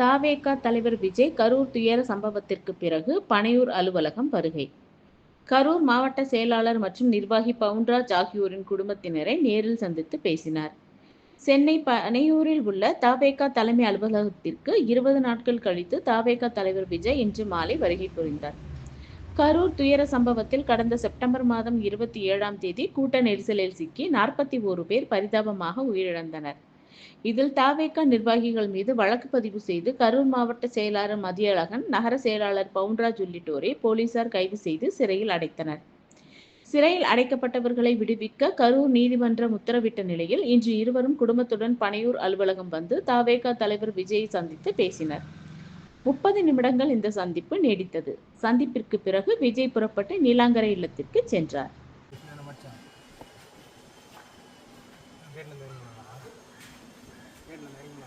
தாவேகா தலைவர் விஜய் கரூர் துயர சம்பவத்திற்கு பிறகு பனையூர் அலுவலகம் வருகை. கரூர் மாவட்ட செயலாளர் மற்றும் நிர்வாகி பவுன்ராஜ் ஆகியோரின் குடும்பத்தினரை நேரில் சந்தித்து பேசினார். சென்னை பனையூரில் உள்ள தாவேகா தலைமை அலுவலகத்திற்கு இருபது நாட்கள் கழித்து தாவேகா தலைவர் விஜய் இன்று மாலை வருகை புரிந்தார். கரூர் துயர சம்பவத்தில் கடந்த செப்டம்பர் மாதம் இருபத்தி ஏழாம் தேதி கூட்ட நெரிசலில் சிக்கி நாற்பத்தி ஓரு பேர் பரிதாபமாக உயிரிழந்தனர். இதில் தாவேக்கா நிர்வாகிகள் மீது வழக்கு பதிவு செய்து கரூர் மாவட்ட செயலாளர் மதியழகன் நகர செயலாளர் பவுன்ராஜ் உள்ளிட்டோரை போலீசார் கைது செய்து சிறையில் அடைத்தனர். சிறையில் அடைக்கப்பட்டவர்களை விடுவிக்க கரூர் நீதிமன்றம் உத்தரவிட்ட நிலையில் இன்று இருவரும் குடும்பத்துடன் பனையூர் அலுவலகம் வந்து தாவேகா தலைவர் விஜயை சந்தித்து பேசினர். முப்பது நிமிடங்கள் இந்த சந்திப்பு நீடித்தது. சந்திப்பிற்கு பிறகு விஜய் புறப்பட்டு நீலாங்கரை இல்லத்திற்கு சென்றார். வேணும் நிறைய